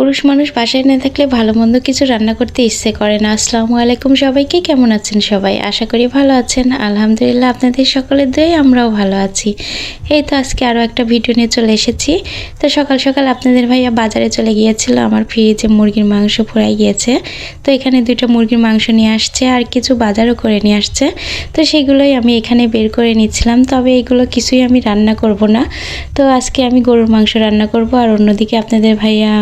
পুরুষ মানুষ বাসায় না থাকলে ভালো মন্দ কিছু রান্না করতে ইচ্ছে করে না। আসসালামু আলাইকুম সবাইকে, কেমন আছেন সবাই? আশা করি ভালো আছেন। আলহামদুলিল্লাহ, আপনাদের সকলের দয়ে আমরাও ভালো আছি। এই তো আজকে আরও একটা ভিডিও নিয়ে চলে এসেছি। তো সকাল সকাল আপনাদের ভাইয়া বাজারে চলে গিয়েছিল। আমার ফ্রিজে মুরগির মাংস ফুরাই গিয়েছে। তো এখানে দুইটা মুরগির মাংস নিয়ে আসছে আর কিছু বাজারও করে নিয়ে আসছে। তো সেগুলোই আমি এখানে বের করে নিচ্ছিলাম। তবে এগুলো কিছুই আমি রান্না করব না। তো আজকে আমি গরুর মাংস রান্না করব আর অন্যদিকে আপনাদের ভাইয়া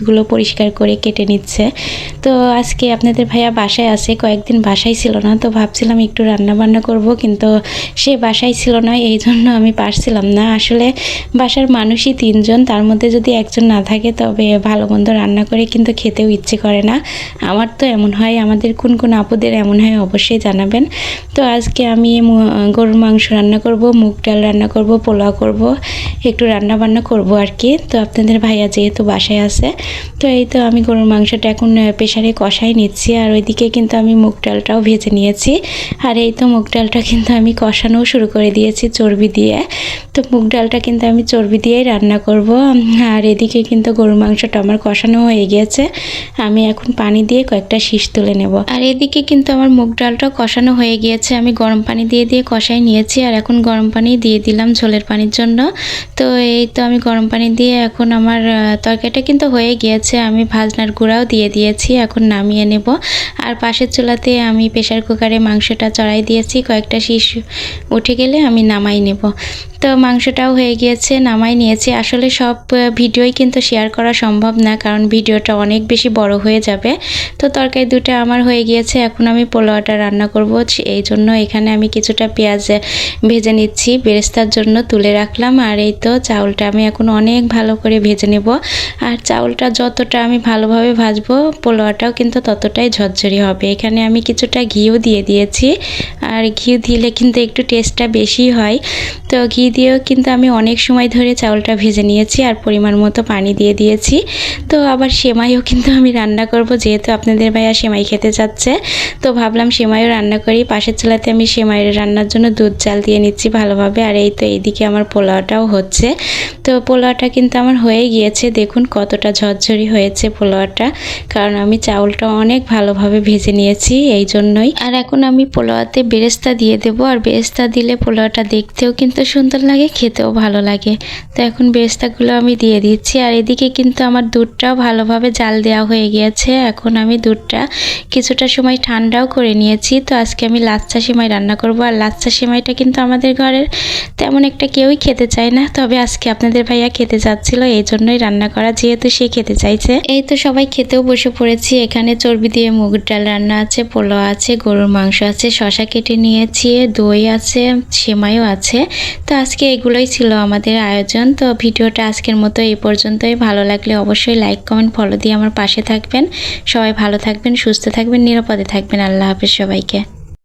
মুরগিগুলো পরিষ্কার করে কেটে নিচ্ছে। তো আজকে আপনাদের ভাইয়া বাসায় আছে, কয়েকদিন বাসায় ছিল না, তো ভাবছিলাম একটু রান্না বান্না করব, কিন্তু সে বাসায় ছিল না, এই জন্য আমি পারছিলাম না। আসলে বাসার মানুষই তিনজন, তার মধ্যে যদি একজন না থাকে, তবে ভালো মন্দ রান্না করে কিন্তু খেতেও ইচ্ছে করে না। আমার তো এমন হয়, আমাদের কোন কোন আপুদের এমন হয় অবশ্যই জানাবেন। তো আজকে আমি গরুর মাংস রান্না করব, মুগ ডাল রান্না করব, পোলাও করব, একটু রান্না বান্না করব আর কি। তো আপনাদের ভাইয়া যেহেতু বাসায় আছে তো এই তো আমি গরুর মাংসটা এখন প্রেশারে কষাই নিচ্ছি আর ওইদিকে কিন্তু আমি মুগ ডালটাও ভেজে নিয়েছি। আর এই তো মুগ ডালটা কিন্তু আমি কষানোও শুরু করে দিয়েছি চর্বি দিয়ে। তো মুগ ডালটা কিন্তু আমি চর্বি দিয়েই রান্না করব। আর এদিকে কিন্তু গরুর মাংসটা আমার কষানো হয়ে গিয়েছে। আমি এখন পানি দিয়ে কয়েকটা শীষ তুলে নেব। আর এদিকে কিন্তু আমার মুগ ডালটা কষানো হয়ে গিয়েছে। আমি গরম পানি দিয়ে দিয়ে কষাই নিয়েছি আর এখন গরম পানি দিয়ে দিলাম ঝোলের পানির জন্য। তো এই তো আমি গরম পানি দিয়ে এখন আমার তরকারিটা কিন্তু হয়ে গিয়েছে, আমি ভাজনার গুঁড়াও দিয়ে দিয়েছি, এখন নামিয়ে নেব। আর পাশের চুলাতে আমি প্রেশার কুকারে মাংসটা চড়াই দিয়েছি, কয়েকটা শীষ উঠে গেলে আমি নামাই নেব। তো মাংসটাও হয়ে গিয়েছে, নামাই নিয়েছি। আসলে সব ভিডিওই কিন্তু শেয়ার করা সম্ভব না, কারণ ভিডিওটা অনেক বেশি বড় হয়ে যাবে। তো তরকারি দুটো আমার হয়ে গিয়েছে, এখন আমি পোলাওটা রান্না করব। এই জন্য এখানে আমি কিছুটা পেঁয়াজ ভেজে নিচ্ছি। বেরেস্তার জন্য তুলে রাখলাম, আর এই তো চাউলটা আমি এখন অনেক ভালো করে ভেজে নেব। আর চাউলটা যতটা আমি ভালোভাবে ভাজবো, পোলাওটাও কিন্তু ততটাই ঝরঝরি হবে। এখানে আমি কিছুটা ঘিও দিয়ে দিয়েছি আর ঘি দিলে কিন্তু একটু টেস্টটা বেশি হয়। তো ঘি দিয়েও কিন্তু আমি অনেক সময় ধরে চাউলটা ভেজে নিয়েছি আর পরিমাণ মতো পানি দিয়ে দিয়েছি। তো আবার সেমাইও কিন্তু আমি রান্না করব যেহেতু আপনাদের ভাইয়া সেমাই খেতে চাচ্ছে। তো ভাবলাম সেমাইও রান্না করি। পাশের চুলাতে আমি সেমাই রান্নার জন্য দুধ চাল দিয়ে নিচ্ছি ভালোভাবে। আর এই তো এইদিকে আমার পোলাওটাও হচ্ছে। তো পোলাওটা কিন্তু আমার হয়ে গিয়েছে। দেখুন কতটা ঝরঝরি হয়েছে পোলাওটা। কারণ আমি চাউলটা অনেক ভালোভাবে ভেজে নিয়েছি, এই জন্যই। আর এখন আমি পোলাওতে বেরেস্তা দিয়ে দেবো আর বেরেস্তা দিলে পোলাওটা দেখতেও কিন্তু সুন্দর লাগে, খেতেও ভালো লাগে। তো এখন বেরেস্তাগুলো আমি দিয়ে দিচ্ছি আর এদিকে কিন্তু আমার দুধটাও ভালোভাবে জাল দেওয়া হয়ে গিয়েছে। এখন আমি দুধটা কিছুটা সময় ঠান্ডাও করে নিয়েছি। তো আজকে আমি লাচ্চা সেমাই রান্না করব আর লাচ্চা সেমাইটা কিন্তু আমাদের ঘরের তেমন একটা কেউই খেতে চায় না। তবে আজকে আপনাদের ভাইয়া খেতে চাচ্ছিল, এই জন্যই রান্না করা, যেহেতু সে খেতে চাইছে। এই তো সবাই খেতেও বসে পড়েছি, এখানে চর্বি দিয়ে মুগ ডাল রান্না আছে, পোলাও আছে, গরুর মাংস আছে, শশা কেটে নিয়েছি, দই আছে, সেমাইও আছে। তো আজকে এগুলোই ছিল আমাদের আয়োজন। তো ভিডিওটা আজকের মতো এই পর্যন্তই। ভালো লাগলে অবশ্যই লাইক কমেন্ট ফলো দিয়ে আমার পাশে থাকবেন। সবাই ভালো থাকবেন, সুস্থ থাকবেন, নিরাপদে থাকবেন। আল্লাহ হাফেজ সবাইকে।